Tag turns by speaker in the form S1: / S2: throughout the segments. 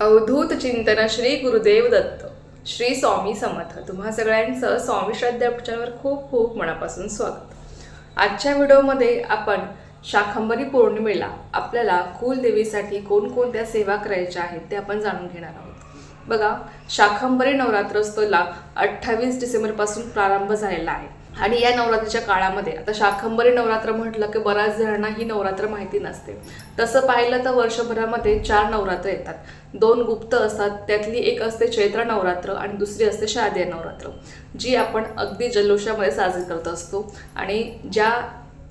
S1: अवधूत चिंतन श्री गुरुदेव दत्त. श्री स्वामी समर्थ. तुम्हा सगळ्यांचं स्वामी श्रद्धा खूप खूप मनापासून स्वागत. आजच्या व्हिडिओमध्ये आपण शाखंबरी पौर्णिमेला आपल्याला कुलदेवीसाठी कोणकोणत्या सेवा करायच्या आहेत ते आपण जाणून घेणार आहोत. बघा शाखंबरी नवरात्रोत्सवाला अठ्ठावीस डिसेंबरपासून प्रारंभ झालेला आहे. आणि या नवरात्रीच्या काळामध्ये आता शाखंबरी नवरात्र म्हटलं की बऱ्याच जणांना ही नवरात्र माहिती नसते. तसं पाहिलं तर वर्षभरामध्ये चार नवरात्र येतात. दोन गुप्त असतात त्यातली एक असते चैत्र नवरात्र आणि दुसरी असते शारदीय नवरात्र जी आपण अगदी जल्लोषामध्ये साजरी करत असतो. आणि ज्या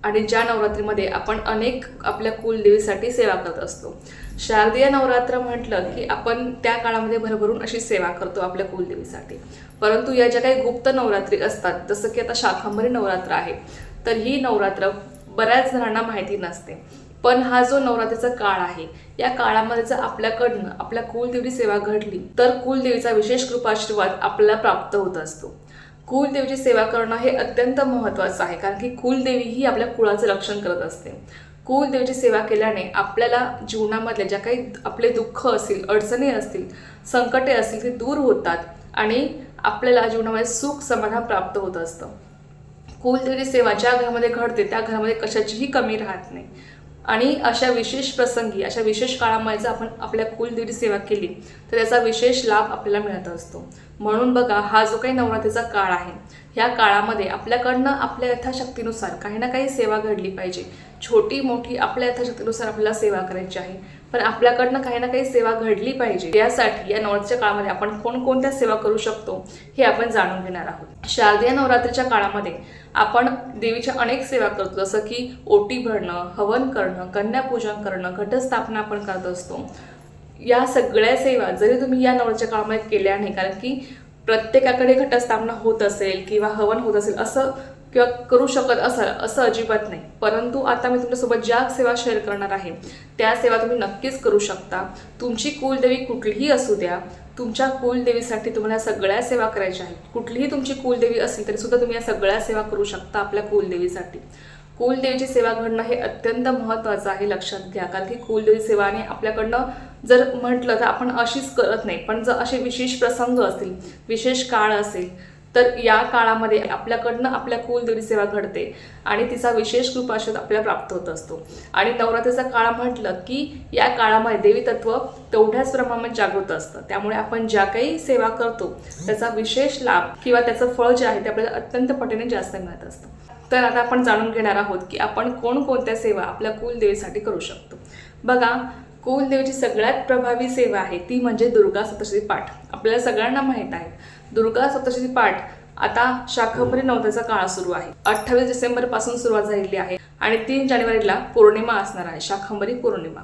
S1: आणि ज्या नवरात्रीमध्ये आपण अनेक आपल्या कुलदेवीसाठी सेवा करत असतो. शारदीय नवरात्र म्हटलं की आपण त्या काळामध्ये भरभरून अशी सेवा करतो आपल्या कुलदेवीसाठी परंतु या ज्या काही गुप्त नवरात्री असतात जसं की आता शाखांबरी नवरात्र आहे तर ही नवरात्र बऱ्याच जणांना माहिती नसते. पण हा जो नवरात्रीचा काळ आहे या काळामध्ये जर आपल्याकडनं आपल्या कुलदेवी सेवा घडली तर कुलदेवीचा विशेष कृपाशीर्वाद आपल्याला प्राप्त होत असतो. कुलदेवीची सेवा करणं हे अत्यंत महत्त्वाचं आहे कारण की कुलदेवी ही आपल्या कुळाचं रक्षण करत असते. कुलदेवीची सेवा केल्याने आपल्याला जीवनामधल्या ज्या काही आपले दुःख असतील अडचणी असतील संकटे असतील ते दूर होतात आणि आपल्याला जीवनामध्ये सुख समाधान प्राप्त होत असतं. कुलदेवीची सेवा ज्या घरामध्ये घडते त्या घरामध्ये कशाचीही कमी राहत नाही. आणि अशा विशेष प्रसंगी अशा विशेष काळामध्ये जर आपण आपल्या कुलदेवी सेवा केली तर त्याचा विशेष लाभ आपल्याला मिळत असतो. म्हणून बघा हा जो काही नवरात्रीचा काळ आहे ह्या काळामध्ये आपल्याकडनं आपल्या यथाशक्तीनुसार काही ना काही सेवा घडली पाहिजे. छोटी मोठी आपल्या यथाशक्तीनुसार आपल्याला सेवा करायची आहे. पण आपल्याकडनं काही ना काही सेवा घडली पाहिजे. यासाठी या नवरात्रीच्या काळामध्ये आपण कोणकोणत्या सेवा करू शकतो हे आपण जाणून घेणार आहोत. शारदीय नवरात्रीच्या काळामध्ये आपण देवीच्या अनेक सेवा करतो जसं की ओटी भरणं हवन करणं कन्यापूजन करणं घटस्थापना आपण करत असतो. या सगळ्या सेवा जरी तुम्ही या नवळच्या काळामध्ये केल्या नाही कारण की प्रत्येकाकडे घटस्थापना होत असेल किंवा हवन होत असेल असं किंवा करू शकत असाल असं अजिबात नाही. परंतु आता मी तुमच्यासोबत ज्या सेवा शेअर करणार आहे त्या सेवा तुम्ही नक्कीच करू शकता. तुमची कुलदेवी कुठलीही असू द्या तुमच्या कुलदेवीसाठी तुम्हाला सगळ्या सेवा करायच्या आहेत. कुठलीही तुमची कुलदेवी असेल तरी सुद्धा तुम्ही या सगळ्या सेवा करू शकता आपल्या कुलदेवीसाठी. कुलदेवीची सेवा घडणं हे अत्यंत महत्त्वाचं आहे लक्षात घ्या. कारण की कुलदेवी सेवाने आपल्याकडनं जर म्हटलं तर आपण अशीच करत नाही. पण जर असे विशेष प्रसंग असतील विशेष काळ असेल तर या काळामध्ये आपल्याकडनं आपल्या कुलदेवी सेवा घडते आणि तिचा विशेष कृपाशोध आपल्याला प्राप्त होत असतो. आणि नवरात्रीचा काळ म्हटलं की या काळामध्ये देवी तत्व तेवढ्याच प्रमाणात जागृत असतं. त्यामुळे आपण ज्या काही सेवा करतो त्याचा विशेष लाभ किंवा त्याचं फळ जे आहे ते आपल्याला अत्यंत पटीने जास्त मिळत असतं. तर आता आपण जाणून घेणार आहोत की आपण कोणकोणत्या सेवा आपल्या कुलदेवीसाठी करू शकतो. बघा कुलदेवीची सगळ्यात प्रभावी सेवा आहे ती म्हणजे दुर्गा सप्तशती पाठ. आपल्याला सगळ्यांना माहीत आहे. दुर्गा सप्तशती पाठ. आता शाखंबरी नवतेचा काळ सुरू आहे. अठ्ठावीस डिसेंबरपासून सुरुवात झालेली आहे आणि तीन जानेवारीला पौर्णिमा असणार आहे शाखंबरी पौर्णिमा.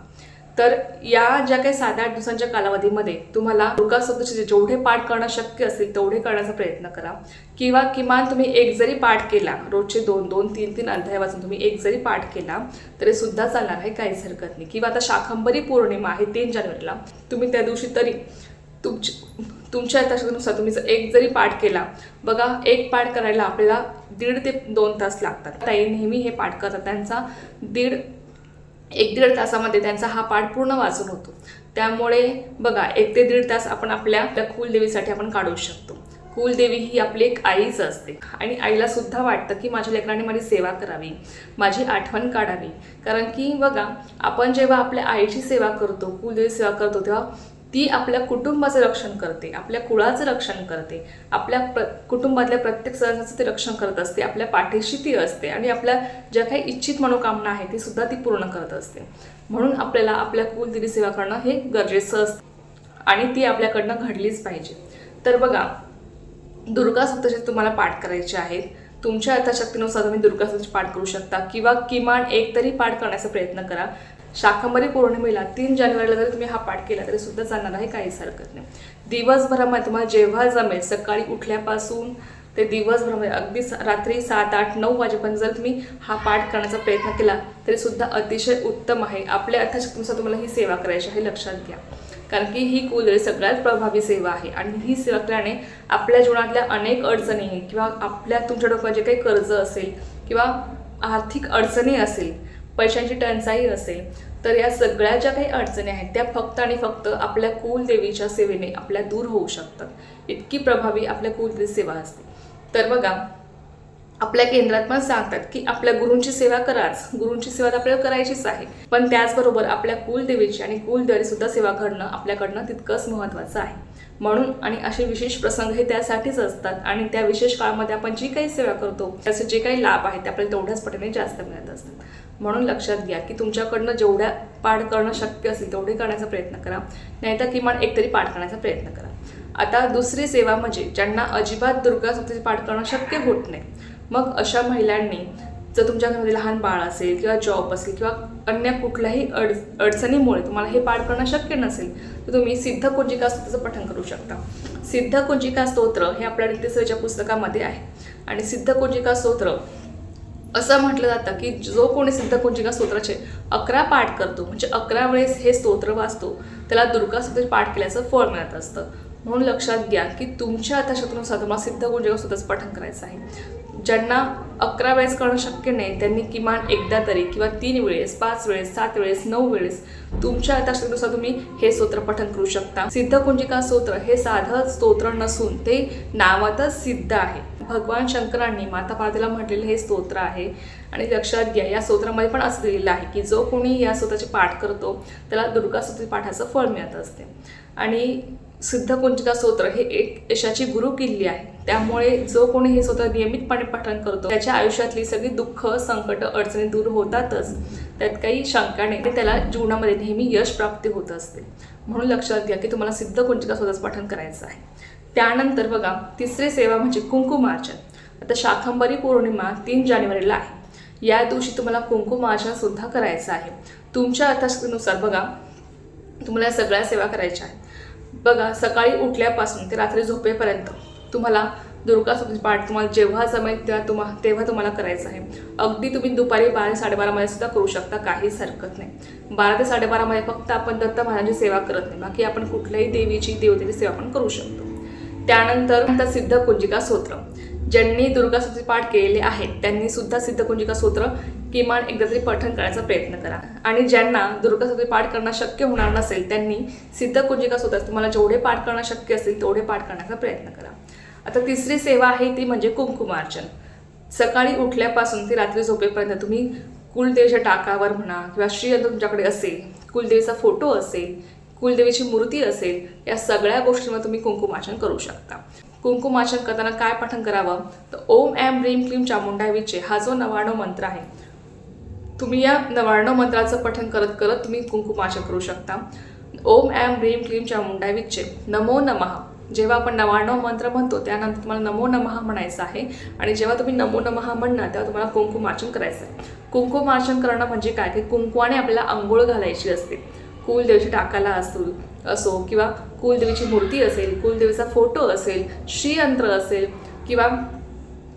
S1: तर या ज्या काही सात आठ दिवसांच्या कालावधीमध्ये तुम्हाला दुर्गा सप्तशती जेवढे पाठ करणं शक्य असेल तेवढे करण्याचा प्रयत्न करा. किंवा किमान तुम्ही एक जरी पाठ केला रोजचे दोन दोन तीन तीन अध्याय वाचून तुम्ही एक जरी पाठ केला तरी सुद्धा चालणार आहे काहीच हरकत नाही. किंवा आता शाखंबरी पौर्णिमा आहे तीन जानेवारीला तुम्ही त्या दिवशी तरी तुमची तुमच्या यथाशक्तीनुसार तुम्ही जर एक जरी पाठ केला बघा एक पाठ करायला आपल्याला दीड ते दोन तास लागतात. ताई नेहमी हे पाठ करतात. त्यांचा दीड एक दीड तासामध्ये त्यांचा हा पाठ पूर्ण वाचून होतो. त्यामुळे बघा एक ते दीड तास आपण आपल्या आपल्या कुलदेवीसाठी आपण काढू शकतो. कुलदेवी ही आपली एक आईच असते. आणि आईला सुद्धा वाटतं की माझ्या लेकराने माझी सेवा करावी माझी आठवण काढावी. कारण की बघा आपण जेव्हा आपल्या आईची सेवा करतो कुलदेवी सेवा करतो तेव्हा ती आपल्या कुटुंबाचं रक्षण करते आपल्या कुळाचं रक्षण करते आपल्या प्र कुटुंबातल्या प्रत्येक सदस्याचं ते रक्षण करत असते आपल्या पाठीशी ती असते आणि आपल्या ज्या काही इच्छित मनोकामना आहे ती सुद्धा ती पूर्ण करत असते. म्हणून आपल्याला आपल्या कुलदेवी सेवा करणं हे गरजेचं असतं आणि ती आपल्याकडनं घडलीच पाहिजे. तर बघा दुर्गा सप्तशती तुम्हाला पाठ करायचे आहेत. तुमच्या यथाशक्तीनुसार तुम्ही दुर्गा सप्तशती पाठ करू शकता किंवा किमान एक तरी पाठ करण्याचा प्रयत्न करा. शाकंबरी पौर्णिमेला तीन जानेवारीला जरी तुम्ही हा पाठ केला तरी सुद्धा चालणार आहे काहीच हरकत नाही. दिवसभरामध्ये तुम्हाला जेव्हा जमेल सकाळी उठल्यापासून ते दिवसभरामध्ये अगदी रात्री सात आठ नऊ वाजेपर्यंत जर तुम्ही हा पाठ करण्याचा प्रयत्न केला तरी सुद्धा अतिशय उत्तम आहे. आपल्या यथाशक्तीनुसार तुम्हाला ही सेवा करायची आहे लक्षात घ्या. कारण की ही कुलदेवी सगळ्यात प्रभावी सेवा आहे आणि ही सेवा केल्याने आपल्या जीवनातल्या अनेक अडचणी किंवा आपल्या तुमच्या डोक्यात जे काही कर्ज असेल किंवा आर्थिक अडचणी असेल पैशांची टंचाई असेल तर या सगळ्या ज्या काही अडचणी आहेत त्या फक्त आणि फक्त आपल्या कुलदेवीच्या सेवेने आपल्या दूर होऊ शकतात. इतकी प्रभावी आपल्या कुलदेवी सेवा असते. तर बघा आपल्या केंद्रात पण सांगतात की आपल्या गुरूंची सेवा कराच. गुरूंची सेवा तर आपल्याला करायचीच आहे. पण त्याचबरोबर आपल्या कुलदेवीची आणि कुलदेवी सुद्धा सेवा करणं आपल्याकडनं तितकंच महत्त्वाचं आहे. म्हणून आणि असे विशेष प्रसंग हे त्यासाठीच असतात आणि त्या विशेष काळामध्ये आपण जी काही सेवा करतो त्याचे जे काही लाभ आहेत ते आपल्याला तेवढ्याच पटीने जास्त मिळत असतात. म्हणून लक्षात घ्या की तुमच्याकडनं जेवढ्या पाठ करणं शक्य असेल तेवढे करण्याचा प्रयत्न करा. नाहीतर किमान एकतरी पाठ करण्याचा प्रयत्न करा. आता दुसरी सेवा म्हणजे ज्यांना अजिबात दुर्गा सप्तशती पाठ करणं शक्य होत नाही. मग अशा महिलांनी जर तुमच्या घरामध्ये लहान बाळ असेल किंवा जॉब असेल किंवा अन्य कुठल्याही अड अडचणीमुळे तुम्हाला हे पाठ करणं शक्य नसेल तर तुम्ही सिद्ध कुंजिका स्तोत्राचं पठण करू शकता. सिद्ध कुंजिका स्तोत्र हे आपल्या नित्यसेवेच्या पुस्तकामध्ये आहे. आणि सिद्ध कुंजिका स्तोत्र असं म्हटलं जातं की जो कोणी सिद्ध कुंजिका स्तोत्राचे अकरा पाठ करतो म्हणजे अकरा वेळेस हे स्तोत्र वाचतो त्याला दुर्गा स्तोत्र पाठ केल्याचं फळ मिळत असतं. म्हणून लक्षात घ्या की तुमच्या आता तुम्हाला सिद्ध कुंजिका स्तोत्राचं पठण करायचं आहे. ज्यांना अकरा वेळेस करणं शक्य नाही त्यांनी किमान एकदा तरी किंवा तीन वेळेस पाच वेळेस सात वेळेस नऊ वेळेस तुमच्या यथाशक्तीनुसार तुम्ही हे स्तोत्र पठण करू शकता. सिद्ध कुंजिका स्तोत्र हे साधं स्तोत्र नसून ते नावातच सिद्ध आहे. भगवान शंकरांनी माता पार्वतीला म्हटलेलं हे स्तोत्र आहे. आणि लक्षात घ्या या स्तोत्रामध्ये पण असं लिहिलेलं आहे की जो कोणी या स्तोत्राचे पाठ करतो त्याला दुर्गा पाठाचं फळ मिळत असते. आणि सिद्ध कुंजिका स्तोत्र हे एक यशाची गुरु किल्ली आहे. त्यामुळे जो कोणी हे स्तोत्र नियमितपणे पठण करतो त्याच्या आयुष्यातली सगळी दुःख संकट अडचणी दूर होतातच. त्यात काही शंका नाही त्याला जीवनामध्ये नेहमी यश प्राप्ती होत असते. म्हणून लक्षात घ्या की तुम्हाला सिद्ध कुंजिका स्तोत्राचं पठण करायचं आहे. त्यानंतर बघा तिसरी सेवा म्हणजे कुंकुमार्चन आता शाकंभरी पौर्णिमा तीन जानेवारीला आहे. या दिवशी तुम्हाला कुंकुमार्चन सुद्धा करायचं आहे. तुमच्या अर्थशक्तीनुसार बघा तुम्हाला या सगळ्या सेवा करायच्या आहेत. बघा सकाळी उठल्यापासून ते रात्री झोपेपर्यंत तुम्हाला दुर्गा पाठ तुम्हाला जेव्हा जमेल तेव्हा तुम्हा तेव्हा तुम्हाला करायचं आहे. अगदी तुम्ही दुपारी बारा साडेबारामध्ये सुद्धा करू शकता काहीच हरकत नाही. बारा ते साडेबारामध्ये फक्त आपण दत्त महाराजांची सेवा करत नाही. बाकी आपण कुठल्याही देवीची देवतेची सेवा पण करू शकतो. त्यानंतर नंतर सिद्ध कुंजिका स्तोत्र. ज्यांनी दुर्गा पाठ केलेले आहेत त्यांनी सुद्धा सिद्ध कुंजिका स्तोत्र किमान एकदा तरी पठण करण्याचा प्रयत्न करा. आणि ज्यांना दुर्गा पाठ करणं शक्य होणार नसेल त्यांनी सिद्ध कुंजिका स्तोत्र तुम्हाला जेवढे पाठ करणं शक्य असेल तेवढे पाठ करण्याचा प्रयत्न करा. आता तिसरी सेवा आहे ती म्हणजे कुंकुमार्चन. सकाळी उठल्यापासून ते रात्री झोपेपर्यंत तुम्ही कुलदेवीच्या टाकावर म्हणा किंवा श्रीयंत्र तुमच्याकडे असेल कुलदेवीचा फोटो असेल कुलदेवीची मूर्ती असेल या सगळ्या गोष्टींवर तुम्ही कुंकुमाचन करू शकता. कुंकुमाचन करताना काय पठण करावं? तर ओम एम ह्रीम क्लीम चामुंडावीचे हा जो नवाणव मंत्र आहे तुम्ही या नव्याण्णव मंत्राचं पठण करत करत तुम्ही कुंकुमाचन करू शकता. ओम एम ह्रीम क्लीम चामुंडावीचे नमो नमः. जेव्हा आपण नवाण्णव मंत्र म्हणतो त्यानंतर तुम्हाला नमो नमः म्हणायचं आहे. आणि जेव्हा तुम्ही नमो नमः म्हणणार तेव्हा तुम्हाला कुंकुमाचन करायचं आहे. कुंकुमाचन करणं म्हणजे काय? की कुंकवाने आपल्याला आंघोळ घालायची असते. कुलदेवीची टाकाला असो असो किंवा कुलदेवीची मूर्ती असेल कुलदेवीचा फोटो असेल श्रीयंत्र असेल किंवा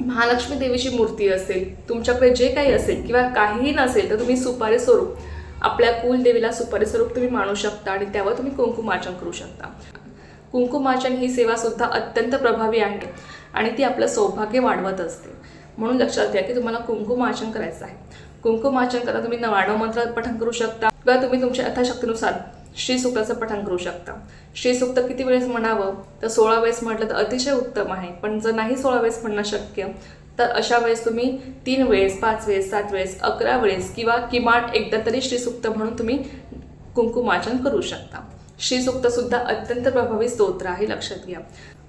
S1: महालक्ष्मी देवीची मूर्ती असेल तुमच्याकडे जे काही असेल किंवा काहीही नसेल तर तुम्ही सुपारी स्वरूप आपल्या कुलदेवीला सुपारी स्वरूप तुम्ही मानू शकता आणि त्यावर तुम्ही कुंकुमार्चन करू शकता. कुंकुमार्चन ही सेवा सुद्धा अत्यंत प्रभावी आहे आणि ती आपलं सौभाग्य वाढवत असते. म्हणून लक्षात घ्या की तुम्हाला कुंकुमार्चन करायचं आहे. कुंकुमाचन करा तुम्ही नवाण्णव मंत्र पठण करू शकता किंवा तुम्ही तुमच्या यथाशक्तीनुसार श्रीसुक्ताचं पठण करू शकता. श्रीसुक्त किती वेळेस म्हणावं? तर सोळा वेळेस म्हटलं तर अतिशय उत्तम आहे. पण जर नाही सोळा वेळेस म्हणणं शक्य तर अशा वेळेस तुम्ही तीन वेळेस पाच वेळेस सात वेळेस अकरा वेळेस किंवा किमान एकदा तरी श्रीसुक्त म्हणून तुम्ही कुंकुमाचन करू शकता. श्रीसूक्त सुद्धा अत्यंत प्रभावी स्तोत्र आहे लक्षात घ्या.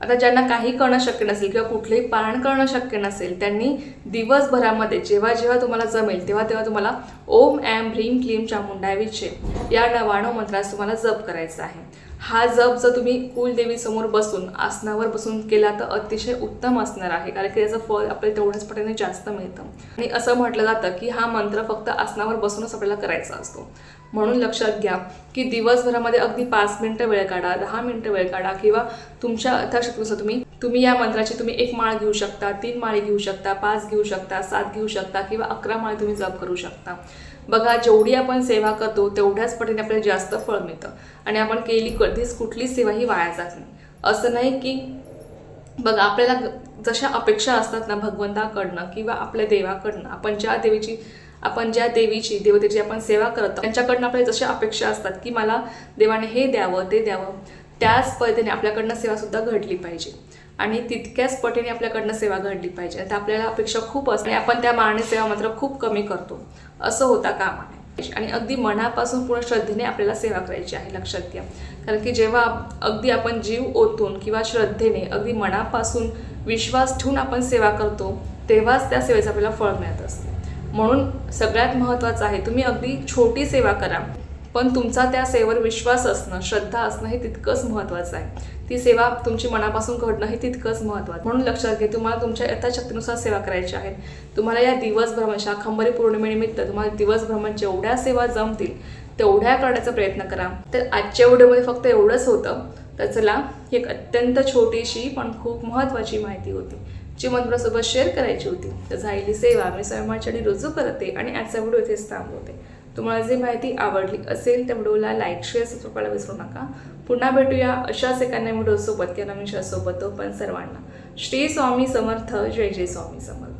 S1: आता ज्यांना काही करणं शक्य नसेल किंवा कुठलंही पारण करणं शक्य नसेल त्यांनी दिवसभरामध्ये जेव्हा जेव्हा तुम्हाला जमेल तेव्हा तेव्हा तुम्हाला ओम एम ह्रीम क्लीम चामुंडा विचे या नवाणव मंत्रास तुम्हाला जप करायचा आहे. हा जप जर तुम्ही कुलदेवीसमोर बसून आसनावर बसून केला तर अतिशय उत्तम असणार आहे. कारण की त्याचं फळ आपल्याला तेवढ्याच पटीने जास्त मिळतं. आणि असं म्हटलं जातं की हा मंत्र फक्त आसनावर बसूनच आपल्याला करायचा असतो. म्हणून लक्षात घ्या की दिवसभरामध्ये अगदी पाच मिनटं वेळ काढा दहा मिनटं वेळ काढा किंवा तुमच्या यथाशक्तीनुसार तुम्ही तुम्ही या मंत्राची तुम्ही एक माळ घेऊ शकता तीन माळी घेऊ शकता पाच घेऊ शकता सात घेऊ शकता किंवा अकरा माळी तुम्ही जप करू शकता. बघा जेवढी आपण सेवा करतो तेवढ्याच पटीने आपल्याला जास्त फळ मिळतं. आणि आपण केली कधीच कुठलीच सेवा ही वाया जात नाही. असं नाही की बघा आपल्याला जशा अपेक्षा असतात ना भगवंताकडनं किंवा आपल्या देवाकडनं आपण ज्या देवीची आपण ज्या देवीची देवतेची आपण सेवा करतो त्यांच्याकडनं आपल्या जशा अपेक्षा असतात की मला देवाने हे द्यावं ते द्यावं त्याच पद्धतीने आपल्याकडनं सेवासुद्धा घडली पाहिजे. आणि तितक्याच पटीने आपल्याकडनं सेवा घडली पाहिजे. आता आपल्याला अपेक्षा खूप असते. आणि आपण त्या मानाने सेवा मात्र खूप कमी करतो. असं होता कामा नये आणि अगदी मनापासून पूर्ण श्रद्धेने आपल्याला सेवा करायची आहे लक्षात घ्या. कारण की जेव्हा अगदी आपण जीव ओतून किंवा श्रद्धेने अगदी मनापासून विश्वास ठेवून आपण सेवा करतो तेव्हाच त्या सेवेचं आपल्याला फळ मिळत असते. म्हणून सगळ्यात महत्त्वाचं आहे तुम्ही अगदी छोटी सेवा करा. पण तुमचा त्या सेवेवर विश्वास असणं श्रद्धा असणं हे तितकंच महत्त्वाचं आहे. ती सेवा तुमची मनापासून घडणं हे तितकंच महत्त्वाचं. म्हणून लक्षात घे तुम्हाला तुमच्या यथाशक्तीनुसार सेवा करायची आहे. तुम्हाला या दिवसभ्रमण शाखंबरी पौर्णिमेनिमित्त तुम्हाला दिवसभ्रमण जेवढ्या सेवा जमतील तेवढ्या करण्याचा प्रयत्न करा. तर आजच्या व्हिडिओमध्ये फक्त एवढंच होतं. तर चला ही एक अत्यंत छोटीशी पण खूप महत्त्वाची माहिती होती जी मला शेअर करायची होती. तर झालेली सेवा मी स्वयंमाचरणी रुजू करते आणि आजचा व्हिडिओ इथेच थांबवते. तुम्हाला जी माहिती आवडली असेल त्या व्हिडिओला लाईक शेअर सबस्क्राईब करायला विसरू नका. पुन्हा भेटूया अशाच एका नवीन व्हिडिओसोबत या नवीन सोबत पण सर्वांना. श्री स्वामी समर्थ जय जय स्वामी समर्थ.